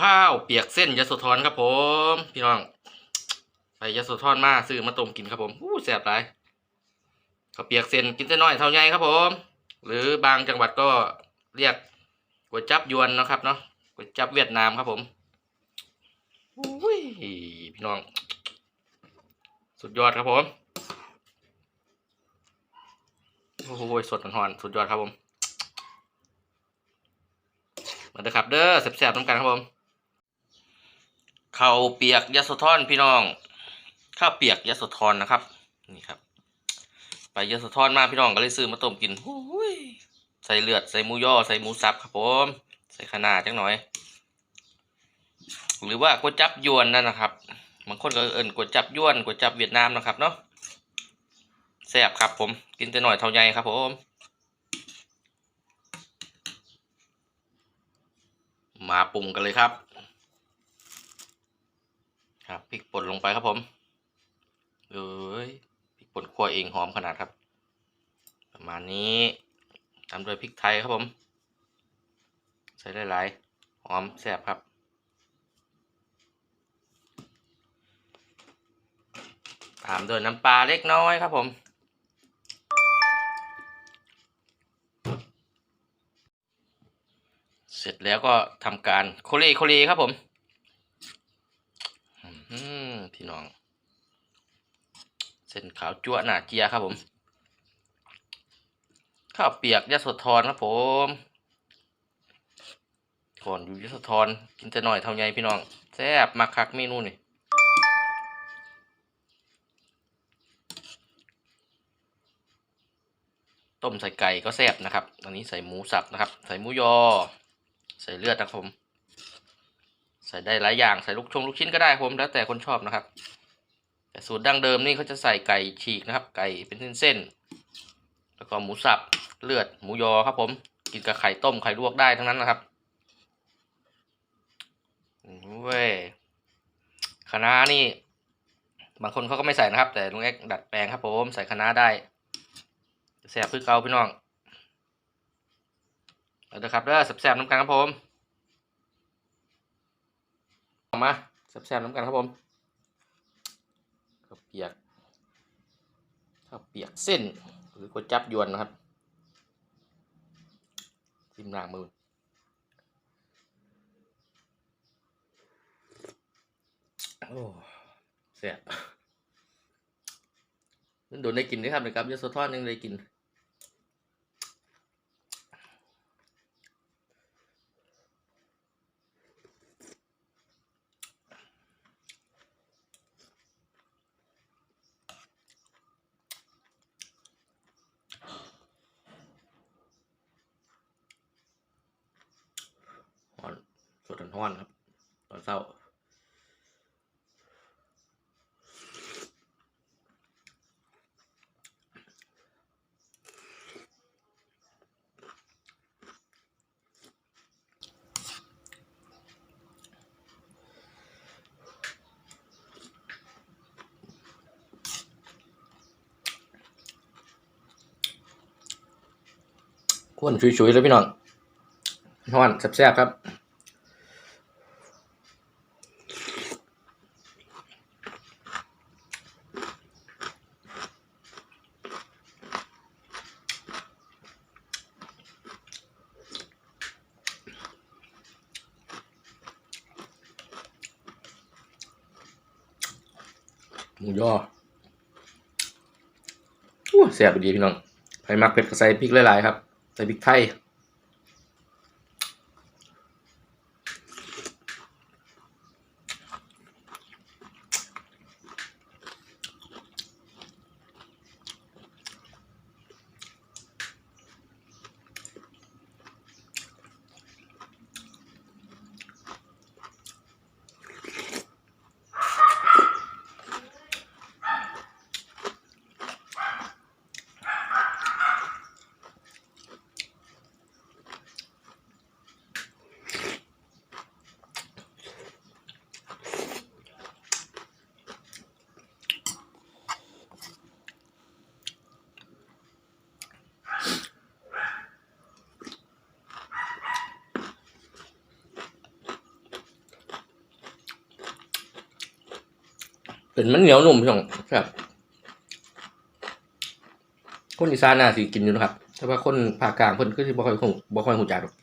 ข้าวเปียกเส้นยะโสธรครับผม พี่น้องไปยะโสธรมาซื้อมาต้มกินครับผมอู้แซ่บหลายข้าวเปียกเส้นกินแต่น้อยเท่าใหญ่ครับผม หรือบางจังหวัดก็เรียกก๋วยจับยวนนะครับเนาะก๋วยจับเวียดนามครับผมอุ้ยพี่น้อง สุดยอดครับผมโอ้โหสดหอนสุดยอดครับผมมาเด้อครับเด้อแซ่บๆน้ำกันครับผม ข้าวเปียกยะโสธรพี่น้อง ข้าวเปียกยะโสธรนะครับ นี่ครับ ไปยะโสธรมาพี่น้องก็เลยซื้อมาต้มกินโอ้ยใส่เลือดใส่หมูย่อใส่หมูสับครับผม ใส่ขนาจังหน่อย หรือว่าก๋วยจับยวนนั่นนะครับบางคนก็เอิ้นก๋วยจับยวนก๋วยจับเวียดนามนะครับเนาะแซ่บครับผมกินแต่หน่อยเท่าใหญ่ครับผมมาปรุงกันเลยครับ ครับพริกป่นลงไปครับผมเอ้ยพริกป่นคั่วเองหอมขนาดครับ ประมาณนี้ตามด้วยพริกไทยครับผม ใส่หลายๆหอมแซ่บครับตามด้วยน้ำปลาเล็กน้อยครับผม เสร็จแล้วก็ทำการโคเลโคเลครับผมอืม พี่น้อง เส้นขาวจั่วหนาเจียครับผม ข้าวเปียกยะโสธรครับผมก่อนอยู่ยะโสธรกินแต่หน่อยเท่าไงพี่น้องแซ่บมากคักเมนูนี่ต้มใส่ไก่ก็แซ่บนะครับ อันนี้ใส่หมูสับนะครับ ใส่หมูยอ ใส่เลือดนะครับผม ใส่ได้หลายอย่างใส่ลูกชงลูกชิ้นก็ได้ครับผมแล้วแต่คนชอบนะครับ แต่สูตรดั้งเดิมนี่เขาจะใส่ไก่ฉีกนะครับ ไก่เป็นเส้นๆแล้วก็หมูสับเลือดหมูยอครับ ผมกินกับไข่ต้มไข่ลวกได้ทั้งนั้นนะครับเว้ยคะน้านี่ บางคนเขาก็ไม่ใส่นะครับ แต่ลุงเอ็กดัดแปลงครับ ผมใส่คะน้าได้แซ่บคือเกาพี่น้องเอาเด้อครับเด้อแซ่บๆน้ำกันครับผม มาแซ่บๆน้ำกันครับผมข้าวเปียกข้าวเปียกเส้น หรือก๋วยจับยวนนะครับทิมล้างมือโอ้แซ่บโดนได้กินด้วยครับนะครับยศทอดยังได้กิน ฮ้อน สดฮ้อนครับ ตอนเช้าข้วนชุยๆเลยพี่น้องฮ้อนแซ่บๆครับ หมูยอแซ่บดีพี่น้องไผ่มักเผ็ดก็ใส่พริกหลายๆครับ ใส่พริกไทย เป็นมันเหนียวนุ่มพี่น้องครับ คนอีสานน่าสิกินอยู่นะครับ แต่ว่าคนภาคกลางเพิ่นก็สิบ่ค่อยคงบ่ค่อยหูจักหรอก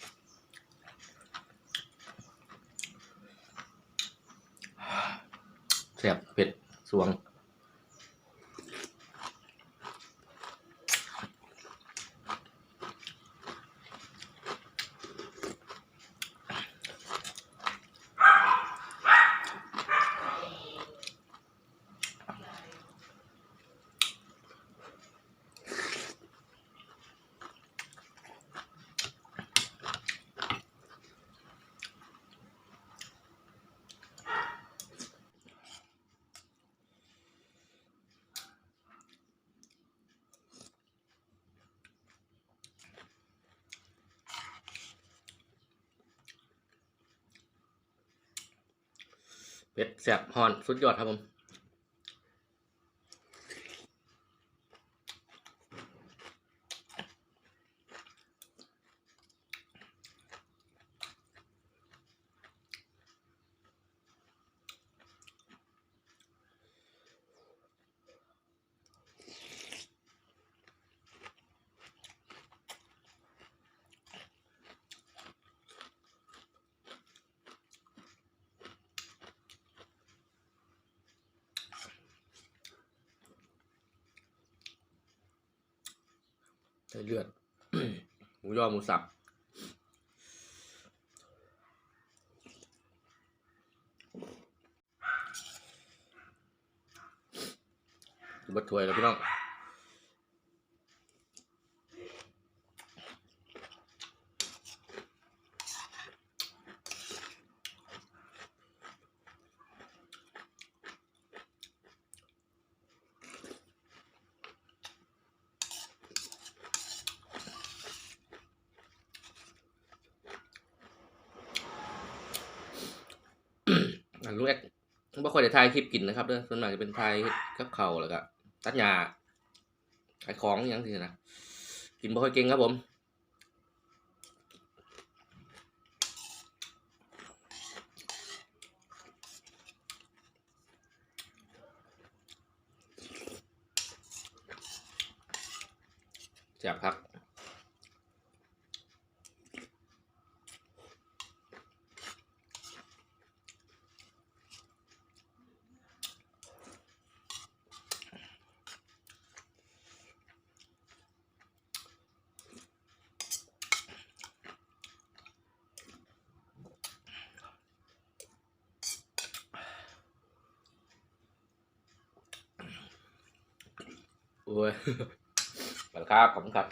แซ่บเผ็ดสวง เป็ดแสบฮอน สุดยอดครับผม ใส่เลือด หมูยอหมูสับบัดถวยแล้วพี่น้อง อันลูกแอดบ่ค่อยได้ถ่ายคลิปกินนะครับเด้อส่วนมากจะเป็นถ่ายกับเข่าแล้วก็ตัดหญ้าขายของอหยังที่นะกินบ่ค่อยเก่งครับผม โอ้ยไปแล้วครับ ขอบคุณครับ